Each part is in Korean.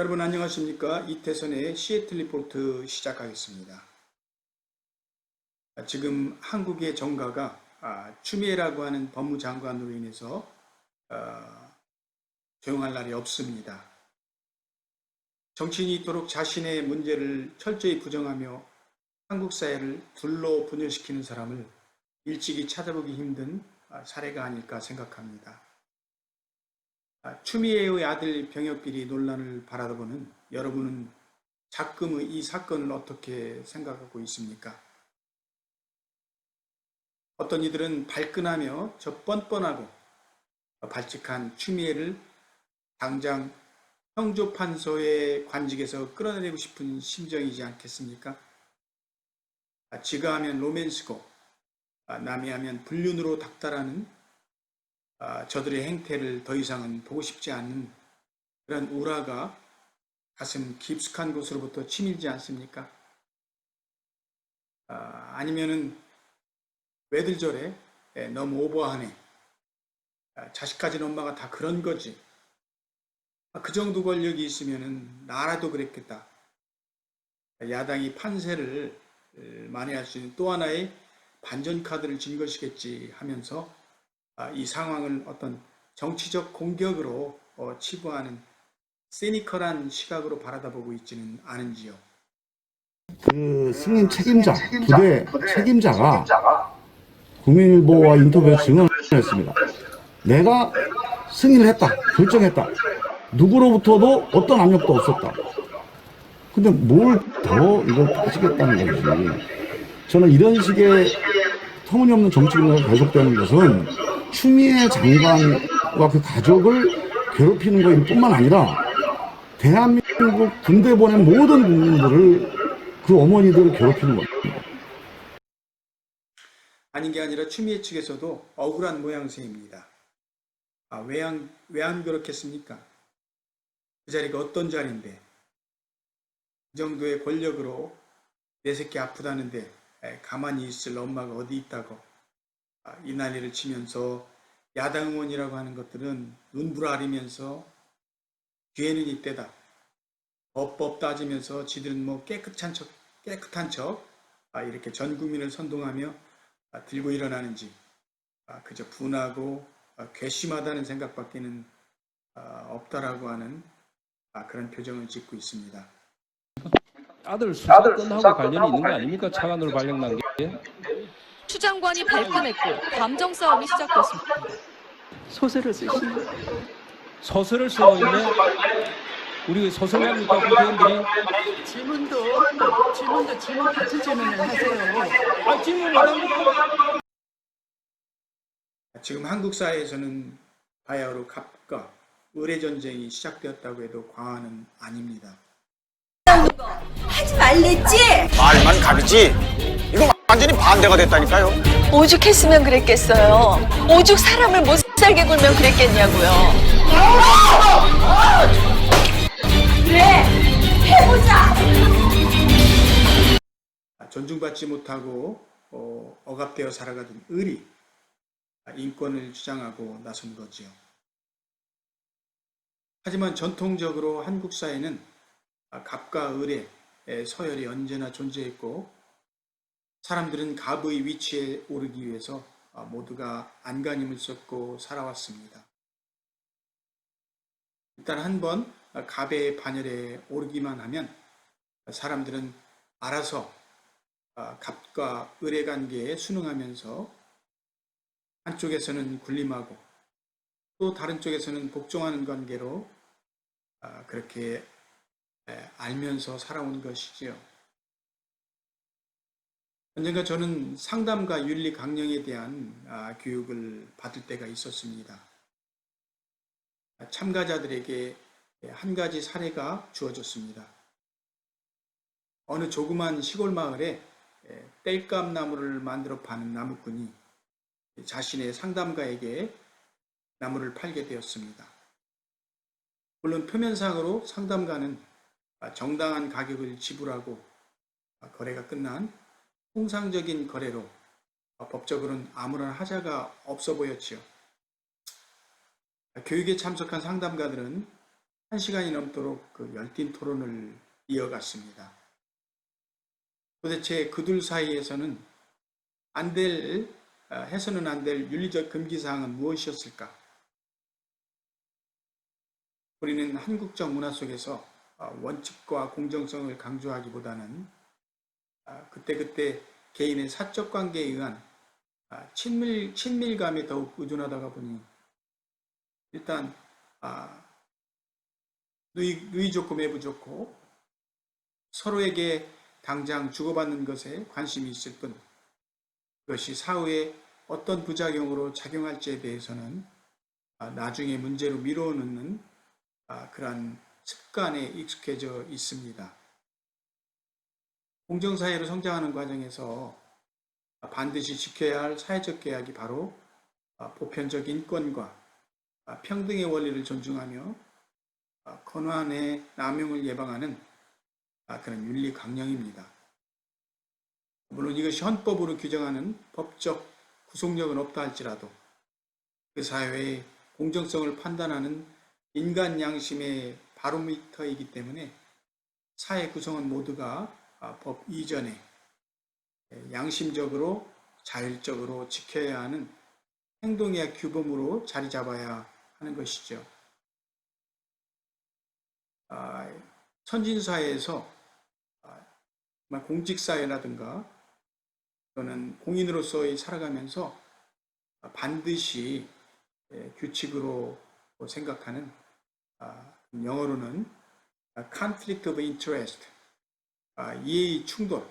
여러분 안녕하십니까? 이태선의 시애틀 리포트 시작하겠습니다. 아, 지금 한국의 정가가 아, 추미애라고 하는 법무장관으로 인해서 어, 조용할 날이 없습니다. 정치인이 이토록 자신의 문제를 철저히 부정하며 한국 사회를 둘로 분열시키는 사람을 일찍이 찾아보기 힘든 아, 사례가 아닐까 생각합니다. 아, 추미애의 아들 병역 비리 논란을 바라보는 여러분은 작금의 이 사건을 어떻게 생각하고 있습니까? 어떤 이들은 발끈하며 저 뻔뻔하고 발칙한 추미애를 당장 형조판소의 관직에서 끌어내리고 싶은 심정이지 않겠습니까? 아, 지가 하면 로맨스고 아, 남이 하면 불륜으로 닥달하는 아, 저들의 행태를 더 이상은 보고 싶지 않는 그런 우라가 가슴 깊숙한 곳으로부터 치밀지 않습니까? 아, 아니면은 왜들 저래? 에, 너무 오버하네. 아, 자식 가진 엄마가 다 그런 거지. 아, 그 정도 권력이 있으면은 나라도 그랬겠다. 야당이 판세를 에, 만회할 수 있는 또 하나의 반전 카드를 진 것이겠지 하면서 아, 이 상황을 어떤 정치적 공격으로 어, 치부하는 세니컬한 시각으로 바라다보고 있지는 않은지요. 그 승인 책임자, 부대 책임자가 국민일보와 인터뷰에서 증언했습니다. 내가 승인을 했다, 결정했다. 누구로부터도 어떤 압력도 없었다. 근데 뭘 더 이걸 하시겠다는 건지. 저는 이런 식의 터무니없는 정치 공격이 계속되는 것은 추미애 장관과 그 가족을 괴롭히는 것일 뿐만 아니라 대한민국 군대 보낸 모든 국민들을 그 어머니들을 괴롭히는 겁니다. 아닌 게 아니라 추미애 측에서도 억울한 모양새입니다. 아, 왜 안, 왜 안 그렇겠습니까? 그 자리가 어떤 자리인데, 이 정도의 권력으로 내 새끼 아프다는데 에, 가만히 있을 엄마가 어디 있다고 아, 이 난리를 치면서 야당 의원이라고 하는 것들은 눈부라리면서 뒤에는 이때다. 법법 따지면서 지들은 뭐 깨끗한 척, 깨끗한 척, 아, 이렇게 전 국민을 선동하며 아, 들고 일어나는지 아, 그저 분하고 아, 괘씸하다는 생각밖에는 아, 없다라고 하는 아, 그런 표정을 짓고 있습니다. 아들 수사 건하고 관련이 있는 거 아닙니까? 차관으로 발령난 게. 추 장관이 발끈했고 감정 싸움이 시작됐습니다. 소설을 쓰시는 소설을 쓰고 있네. 우리 소설가입니까 국회의원들이? 질문도 질문도 질문 같은 질문을 하세요. 아 질문 못합니까? 지금 한국 사회에서는 바야흐로 갑과 의뢰 전쟁이 시작되었다고 해도 과언은 아닙니다. 하지 말랬지? 말만 갑이지. 이거 완전히 반대가 됐다니까요. 오죽했으면 그랬겠어요. 오죽 사람을 못 살게 굴면 그랬겠냐고요. 그래, 해보자. 아, 존중받지 못하고 어, 억압되어 살아가던 의리, 아, 인권을 주장하고 나선 거지요. 하지만 전통적으로 한국 사회는 아, 갑과 을의 서열이 언제나 존재했고 사람들은 갑의 위치에 오르기 위해서 아, 모두가 안간힘을 썼고 살아왔습니다. 일단 한 번 갑의 반열에 오르기만 하면 사람들은 알아서 아, 갑과 을의 관계에 순응하면서 한쪽에서는 군림하고 또 다른 쪽에서는 복종하는 관계로 아, 그렇게 에, 알면서 살아온 것이지요. 언젠가 저는 상담과 윤리 강령에 대한 아, 교육을 받을 때가 있었습니다. 아, 참가자들에게 한 가지 사례가 주어졌습니다. 어느 조그만 시골 마을에 에, 땔감 나무를 만들어 파는 나무꾼이 자신의 상담가에게 나무를 팔게 되었습니다. 물론 표면상으로 상담가는 아, 정당한 가격을 지불하고 아, 거래가 끝난 통상적인 거래로 아, 법적으로는 아무런 하자가 없어 보였지요. 교육에 참석한 상담가들은 한 시간이 넘도록 그 열띤 토론을 이어갔습니다. 도대체 그둘 사이에서는 안 될, 아, 해서는 안 될 윤리적 금기사항은 무엇이었을까? 우리는 한국적 문화 속에서 아, 원칙과 공정성을 강조하기보다는 아, 그때그때 개인의 사적 관계에 의한 아, 친밀, 친밀감에 더욱 의존하다가 보니 일단 아, 누이, 누이 좋고 매부 좋고 서로에게 당장 주고받는 것에 관심이 있을 뿐 그것이 사후에 어떤 부작용으로 작용할지에 대해서는 아, 나중에 문제로 미뤄놓는 아, 그러한 습관에 익숙해져 있습니다. 공정사회로 성장하는 과정에서 반드시 지켜야 할 사회적 계약이 바로 아, 보편적 인권과 아, 평등의 원리를 존중하며 아, 권한의 남용을 예방하는 아, 그런 윤리 강령입니다. 물론 이것이 헌법으로 규정하는 법적 구속력은 없다 할지라도 그 사회의 공정성을 판단하는 인간 양심의 바로미터이기 때문에 사회 구성원 모두가 아, 법 이전에 양심적으로 자율적으로 지켜야 하는 행동의 규범으로 자리 잡아야 하는 것이죠. 아, 선진사회에서 아, 공직사회라든가 또는 공인으로서의 살아가면서 반드시 예, 규칙으로 생각하는 아, 영어로는 conflict of interest, 아, 이해의 충돌,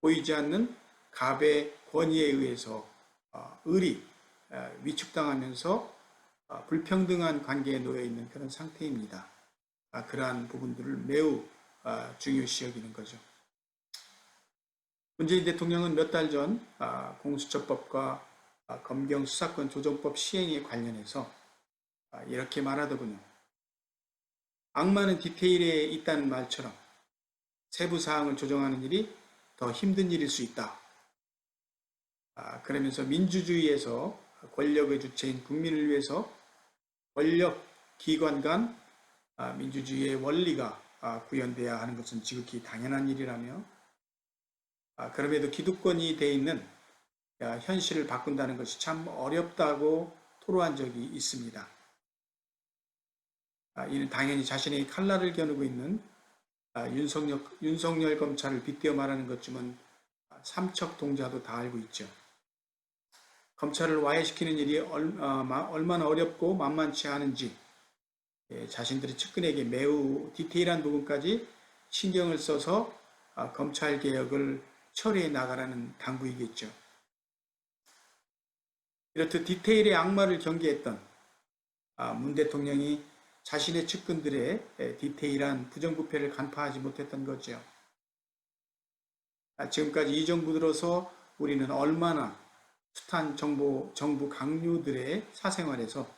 보이지 않는 갑의 권위에 의해서 아, 을이 아, 위축당하면서 아, 불평등한 관계에 놓여 있는 그런 상태입니다. 아, 그러한 부분들을 매우 아, 중요시 여기는 거죠. 문재인 대통령은 몇 달전 아, 공수처법과 아, 검경 수사권 조정법 시행에 관련해서 아, 이렇게 말하더군요. 악마는 디테일에 있다는 말처럼 세부 사항을 조정하는 일이 더 힘든 일일 수 있다. 아, 그러면서 민주주의에서 권력의 주체인 국민을 위해서 권력 기관 간 아, 민주주의의 원리가 아, 구현돼야 하는 것은 지극히 당연한 일이라며 아, 그럼에도 기득권이 돼 있는 야, 현실을 바꾼다는 것이 참 어렵다고 토로한 적이 있습니다. 아, 이는 당연히 자신의 칼날을 겨누고 있는 아, 윤석열, 윤석열 검찰을 빗대어 말하는 것쯤은 아, 삼척 동자도 다 알고 있죠. 검찰을 와해시키는 일이 얼, 어, 마- 얼마나 어렵고 만만치 않은지 예, 자신들의 측근에게 매우 디테일한 부분까지 신경을 써서 아, 검찰 개혁을 처리해 나가라는 당부이겠죠. 이렇듯 디테일의 악마를 경계했던 아, 문 대통령이 자신의 측근들의 에, 디테일한 부정부패를 간파하지 못했던 거죠. 아, 지금까지 이 정부 들어서 우리는 얼마나 숱한 정부, 정부 강요들의 사생활에서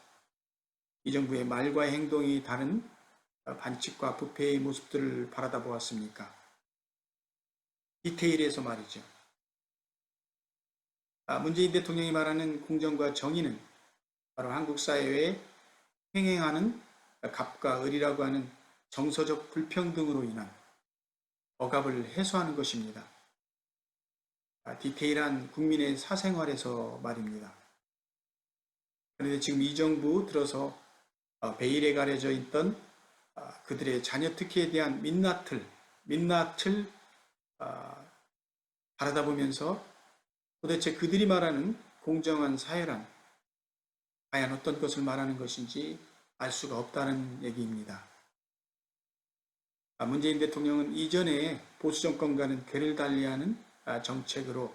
이 정부의 말과 행동이 다른 어, 반칙과 부패의 모습들을 바라다 보았습니까? 디테일에서 말이죠. 아, 문재인 대통령이 말하는 공정과 정의는 바로 한국 사회에 횡행하는 갑과 을이라고 하는 정서적 불평등으로 인한 억압을 해소하는 것입니다. 아, 디테일한 국민의 사생활에서 말입니다. 그런데 지금 이 정부 들어서 어, 베일에 가려져 있던 아, 그들의 자녀 특혜에 대한 민낯을 민낯을 아, 바라다 보면서 도대체 그들이 말하는 공정한 사회란 과연 어떤 것을 말하는 것인지 알 수가 없다는 얘기입니다. 아, 문재인 대통령은 이전에 보수 정권과는 궤를 달리하는 아, 정책으로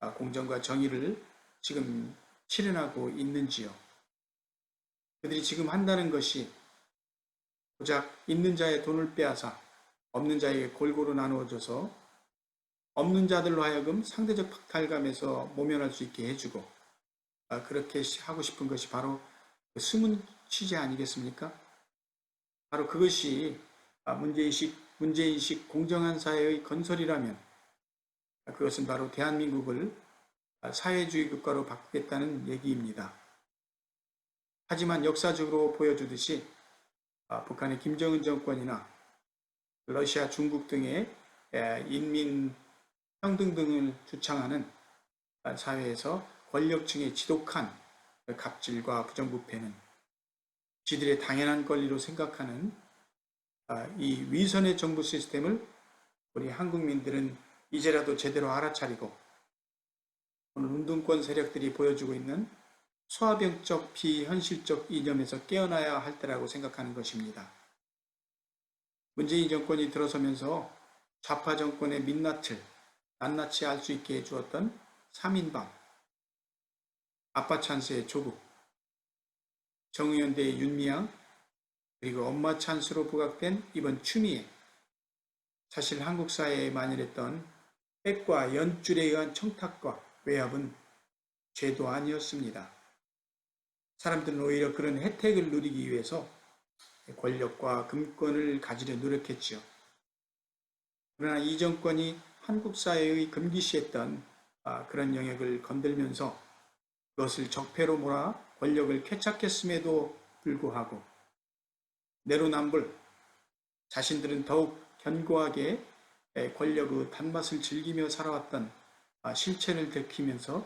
아, 공정과 정의를 지금 실현하고 있는지요. 그들이 지금 한다는 것이 고작 있는 자의 돈을 빼앗아 없는 자에게 골고루 나누어줘서 없는 자들로 하여금 상대적 박탈감에서 모면할 수 있게 해주고 아, 그렇게 하고 싶은 것이 바로 그 숨은 취재 아니겠습니까? 바로 그것이 아, 문제인식, 문제인식 공정한 사회의 건설이라면 아, 그것은 바로 대한민국을 아, 사회주의 국가로 바꾸겠다는 얘기입니다. 하지만 역사적으로 보여주듯이 아, 북한의 김정은 정권이나 러시아, 중국 등의 에, 인민 평등 등을 주창하는 아, 사회에서 권력층의 지독한 갑질과 부정부패는 지들의 당연한 권리로 생각하는 아, 이 위선의 정부 시스템을 우리 한국민들은 이제라도 제대로 알아차리고 오늘 운동권 세력들이 보여주고 있는 소아병적 비현실적 이념에서 깨어나야 할 때라고 생각하는 것입니다. 문재인 정권이 들어서면서 좌파 정권의 민낯을 낱낱이 알 수 있게 해주었던 3인방, 아빠 찬스의 조국, 정의연대의 윤미향, 그리고 엄마 찬스로 부각된 이번 추미애, 사실 한국 사회에 만연했던 백과 연줄에 의한 청탁과 외압은 죄도 아니었습니다. 사람들은 오히려 그런 혜택을 누리기 위해서 권력과 금권을 가지려 노력했지요. 그러나 이 정권이 한국 사회의 금기시했던 아, 그런 영역을 건들면서 그것을 적폐로 몰아 권력을 쾌착했음에도 불구하고 내로남불 자신들은 더욱 견고하게 에, 권력의 단맛을 즐기며 살아왔던 아, 실체를 들키면서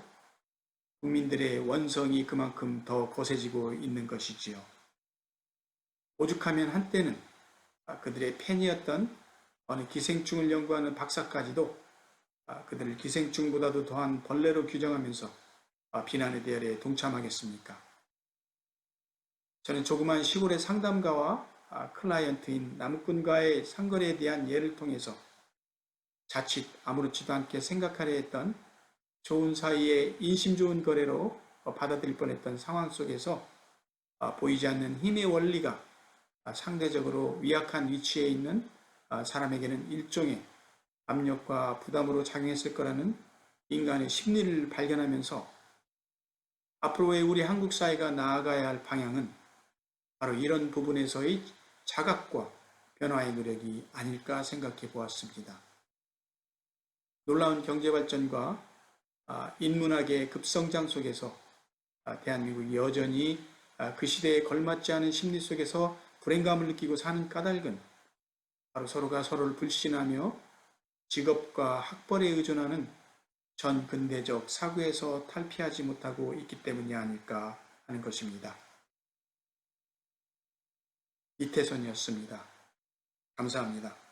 국민들의 원성이 그만큼 더 거세지고 있는 것이지요. 오죽하면 한때는 아, 그들의 팬이었던 어느 기생충을 연구하는 박사까지도 아, 그들을 기생충보다도 더한 벌레로 규정하면서 아, 비난의 대열에 동참하겠습니까? 저는 조그만 시골의 상담가와 아, 클라이언트인 나무꾼과의 상거래에 대한 예를 통해서 자칫 아무렇지도 않게 생각하려 했던 좋은 사이에 인심 좋은 거래로 어, 받아들일 뻔했던 상황 속에서 아, 보이지 않는 힘의 원리가 아, 상대적으로 위약한 위치에 있는 아, 사람에게는 일종의 압력과 부담으로 작용했을 거라는 인간의 심리를 발견하면서 앞으로의 우리 한국 사회가 나아가야 할 방향은 바로 이런 부분에서의 자각과 변화의 노력이 아닐까 생각해 보았습니다. 놀라운 경제 발전과 아, 인문학의 급성장 속에서 아, 대한민국이 여전히 아, 그 시대에 걸맞지 않은 심리 속에서 불행감을 느끼고 사는 까닭은 바로 서로가 서로를 불신하며 직업과 학벌에 의존하는 전 근대적 사고에서 탈피하지 못하고 있기 때문이 아닐까 하는 것입니다. 이태선이었습니다. 감사합니다.